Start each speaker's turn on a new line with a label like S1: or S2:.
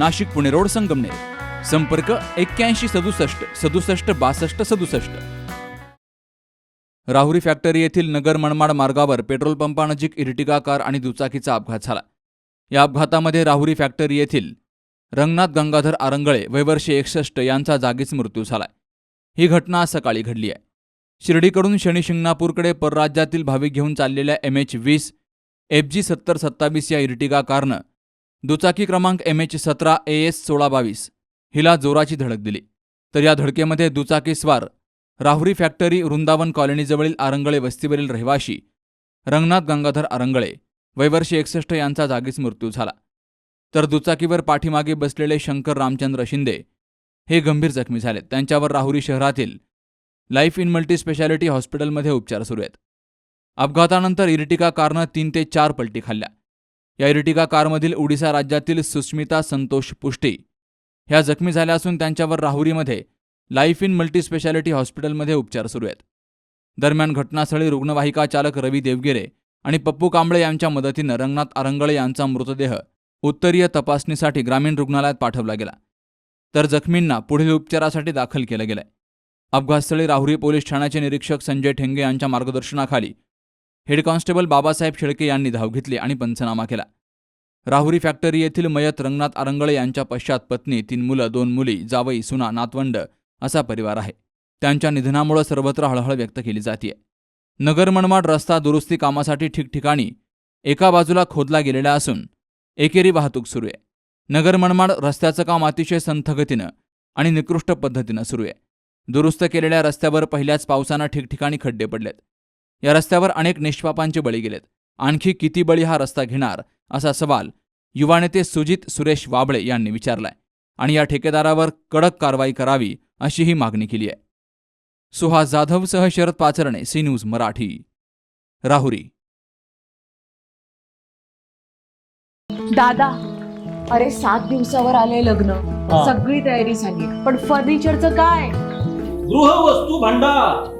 S1: Nashik Pune road Sangamner. संपर्क एक्क्याऐंशी सदुसष्ट सदुसष्ट बासष्ट सदुसष्ट. राहुरी फॅक्टरी येथील नगर मनमाड मार्गावर पेट्रोल पंपानजीक इरटिगा कार आणि दुचाकीचा अपघात झाला. या अपघातामध्ये राहुरी फॅक्टरी येथील रंगनाथ गंगाधर आरंगळे वयवर्षी एकसष्ट यांचा जागीच मृत्यू झालाय. ही घटना आज सकाळी घडली आहे. शिर्डीकडून शनी शिंगणापूरकडे परराज्यातील भाविक घेऊन चाललेल्या एम एच वीस एफ जी सत्तर सत्तावीस या इर्टिगा कारनं दुचाकी क्रमांक एम एच सतरा ए एस सोळा बावीस. हिला जोराची धडक दिली. तर या धडकेमध्ये दुचाकी स्वार राहुरी फॅक्टरी वृंदावन कॉलनीजवळील आरंगळे वस्तीवरील रहिवाशी रंगनाथ गंगाधर आरंगळे वयवर्षी एकसष्ट यांचा जागीच मृत्यू झाला. तर दुचाकीवर पाठीमागे बसलेले शंकर रामचंद्र शिंदे हे गंभीर जखमी झालेत. त्यांच्यावर राहुरी शहरातील लाईफ इन मल्टी स्पेशालिटी हॉस्पिटलमध्ये उपचार सुरू आहेत. अपघातानंतर इर्टिका कारनं तीन ते चार पलटी खाल्ल्या. या इर्टिगा कारमधील ओडिसा राज्यातील सुस्मिता संतोष पुष्टी. ह्या जखमी झाल्या असून त्यांच्यावर राहुरीमध्ये लाईफ इन मल्टी स्पेशालिटी हॉस्पिटलमध्ये उपचार सुरू आहेत. दरम्यान घटनास्थळी रुग्णवाहिका चालक रवी देवगिरे आणि पप्पू कांबळे यांच्या मदतीनं रंगनाथ आरंगळे यांचा मृतदेह उत्तरीय तपासणीसाठी ग्रामीण रुग्णालयात पाठवला गेला. तर जखमींना पुढील उपचारासाठी दाखल केलं गेलंय. अपघातस्थळी राहुरी पोलीस ठाण्याचे निरीक्षक संजय ठेंगे यांच्या मार्गदर्शनाखाली हेड कॉन्स्टेबल बाबासाहेब शेळके यांनी धाव घेतली आणि पंचनामा केला. राहुरी फॅक्टरी येथील मयत रंगनाथ आरंगळे यांच्या पश्चात पत्नी तीन मुलं दोन मुली जावई सुना नातवंड असा परिवार आहे. त्यांच्या निधनामुळे सर्वत्र हळहळ व्यक्त केली जाते नगर मनमाड रस्ता दुरुस्ती कामासाठी ठिकठिकाणी एका बाजूला खोदला गेलेला असून एकेरी वाहतूक सुरू आहे. नगर मनमाड रस्त्याचं काम अतिशय संथगतीनं आणि निकृष्ट पद्धतीनं सुरू आहे. दुरुस्त केलेल्या रस्त्यावर पहिल्याच पावसानं ठिकठिकाणी खड्डे पडलेत. या रस्त्यावर अनेक निष्पापांचे बळी गेलेत. आणखी किती बळी हा रस्ता घेणार? असा सवाल युवा नेते सुजित सुरेश वाबळे यांनी विचारलाय. आणि या ठेकेदारावर कडक कारवाई करावी अशी ही मागणी केली आहे. सुहास जाधवसह शरद पाचरणे सी न्यूज मराठी. राहुरी.
S2: दादा अरे सात दिवसावर आले लग्न. सगळी तयारी झाली पण फर्निचरचं काय?
S3: गृहवस्तू भांडार.